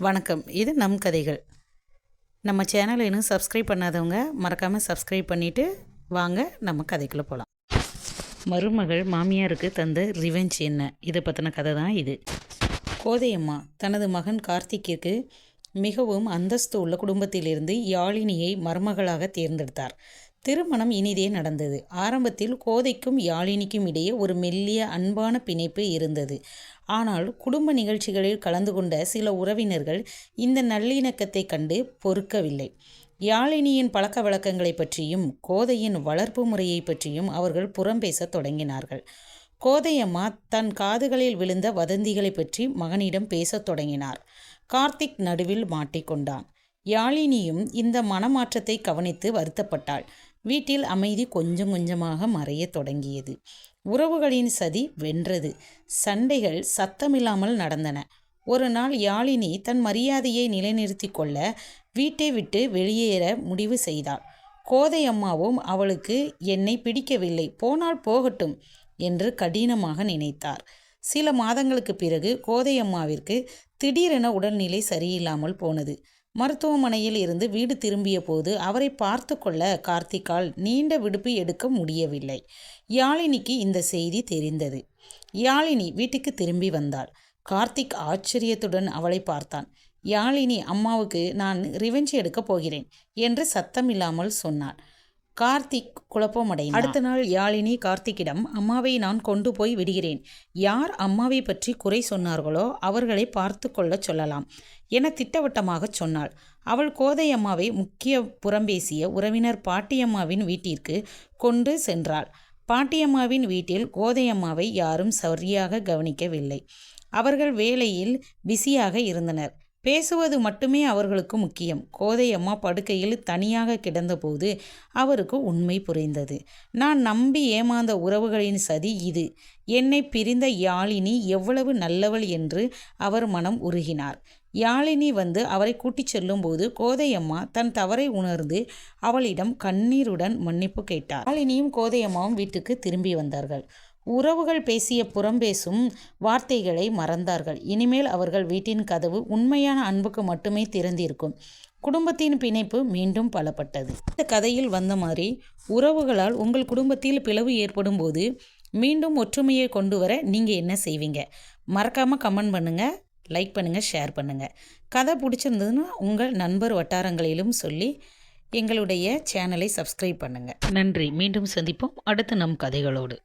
வணக்கம். இது நம் கதைகள். நம்ம சேனலை இன்னும் சப்ஸ்கிரைப் பண்ணாதவங்க மறக்காமல் சப்ஸ்கிரைப் பண்ணிவிட்டு வாங்க நம்ம கதைக்குள்ளே போகலாம் மருமகள் மாமியாருக்கு தந்த ரிவெஞ்ச் என்ன? இதை பற்றின கதை தான் இது. கோதையம்மா தனது மகன் கார்த்திக்கிற்கு மிகவும் அந்தஸ்து உள்ள குடும்பத்திலிருந்து யாழினியை மருமகளாக தேர்ந்தெடுத்தார். திருமணம் இனிதே நடந்தது. ஆரம்பத்தில் கோதைக்கும் யாழினிக்கும் இடையே ஒரு மெல்லிய அன்பான பிணைப்பு இருந்தது. ஆனால் குடும்ப நிகழ்ச்சிகளில் கலந்து கொண்ட சில உறவினர்கள் இந்த நல்லிணக்கத்தை கண்டு பொறுக்கவில்லை. யாழினியின் பழக்க வழக்கங்களை பற்றியும் கோதையின் வளர்ப்பு முறையை பற்றியும் அவர்கள் புறம் பேசத் தொடங்கினார்கள். கோதையம்மா தன் காதுகளில் விழுந்த வதந்திகளை பற்றி மகனிடம் பேசத் தொடங்கினார். கார்த்திக் நடுவில் மாட்டிக்கொண்டான். யாழினியும் இந்த மனமாற்றத்தை கவனித்து வருத்தப்பட்டாள். வீட்டில் அமைதி கொஞ்சம் கொஞ்சமாக மறைய தொடங்கியது. உறவுகளின் சதி வென்றது. சண்டைகள் சத்தமில்லாமல் நடந்தன. ஒரு நாள் யாழினி தன் மரியாதையை நிலைநிறுத்தி கொள்ள வீட்டை விட்டு வெளியேற முடிவு செய்தாள். கோதை அம்மாவும் அவளுக்கு என்னை பிடிக்கவில்லை போனால் போகட்டும் என்று கடினமாக நினைத்தார். சில மாதங்களுக்கு பிறகு கோதை அம்மாவிற்கு திடீரென உடல்நிலை சரியில்லாமல் போனது. மருத்துவமனையில் இருந்து வீடு திரும்பிய போது அவரை பார்த்து கொள்ள கார்த்திகால் நீண்ட விடுப்பு எடுக்க முடியவில்லை. யாழினிக்கு இந்த செய்தி தெரிந்தது. யாழினி வீட்டுக்கு திரும்பி வந்தாள். கார்த்திக் ஆச்சரியத்துடன் அவளை பார்த்தான். யாழினி அம்மாவுக்கு நான் ரிவெஞ்ச் எடுக்கப் போகிறேன் என்று சத்தமில்லாமல் சொன்னான் கார்த்திக் குழப்பமடைந்தான் அடுத்த நாள் யாழினி கார்த்திக்கிடம் அம்மாவை நான் கொண்டு போய் விடுகிறேன். யார் அம்மாவை பற்றி குறை சொன்னார்களோ அவர்களை பார்த்து கொள்ள சொல்லலாம் என திட்டவட்டமாக சொன்னாள். அவள் கோதை அம்மாவை முக்கிய புறம்பேசிய உறவினர் பாட்டியம்மாவின் வீட்டிற்கு கொண்டு சென்றாள். பாட்டியம்மாவின் வீட்டில் கோதையம்மாவை யாரும் சரியாக கவனிக்கவில்லை. அவர்கள் வேலையில் பிஸியாக இருந்தனர். பேசுவது மட்டுமே அவர்களுக்கு முக்கியம். கோதையம்மா படுக்கையில் தனியாக கிடந்தபோது அவருக்கு உண்மை புரிந்தது. நான் நம்பி ஏமாந்த உறவுகளின் சதி இது. என்னை பிரிந்த யாழினி எவ்வளவு நல்லவள் என்று அவர் மனம் உருகினார். யாழினி வந்து அவரை கூட்டிச் செல்லும்போது கோதையம்மா தன் தவறை உணர்ந்து அவளிடம் கண்ணீருடன் மன்னிப்பு கேட்டார். யாழினியும் கோதையம்மாவும் வீட்டுக்கு திரும்பி வந்தார்கள். உறவுகள் பேசிய புறம்பேசும் வார்த்தைகளை மறந்தார்கள். இனிமேல் அவர்கள் வீட்டின் கதவு உண்மையான அன்புக்கு மட்டுமே திறந்திருக்கும். குடும்பத்தின் பிணைப்பு மீண்டும் பலப்பட்டது. இந்த கதையில் வந்த மாதிரி உறவுகளால் உங்கள் குடும்பத்தில் பிளவு ஏற்படும் போது மீண்டும் ஒற்றுமையை கொண்டு வர நீங்கள் என்ன செய்வீங்க? மறக்காமல் கமெண்ட் பண்ணுங்கள் லைக் பண்ணுங்கள் ஷேர் பண்ணுங்கள் கதை பிடிச்சிருந்ததுன்னா உங்கள் நண்பர் வட்டாரங்களிலும் சொல்லி எங்களுடைய சேனலை சப்ஸ்கிரைப் பண்ணுங்கள் நன்றி. மீண்டும் சந்திப்போம். அடுத்து நம் கதைகளோடு.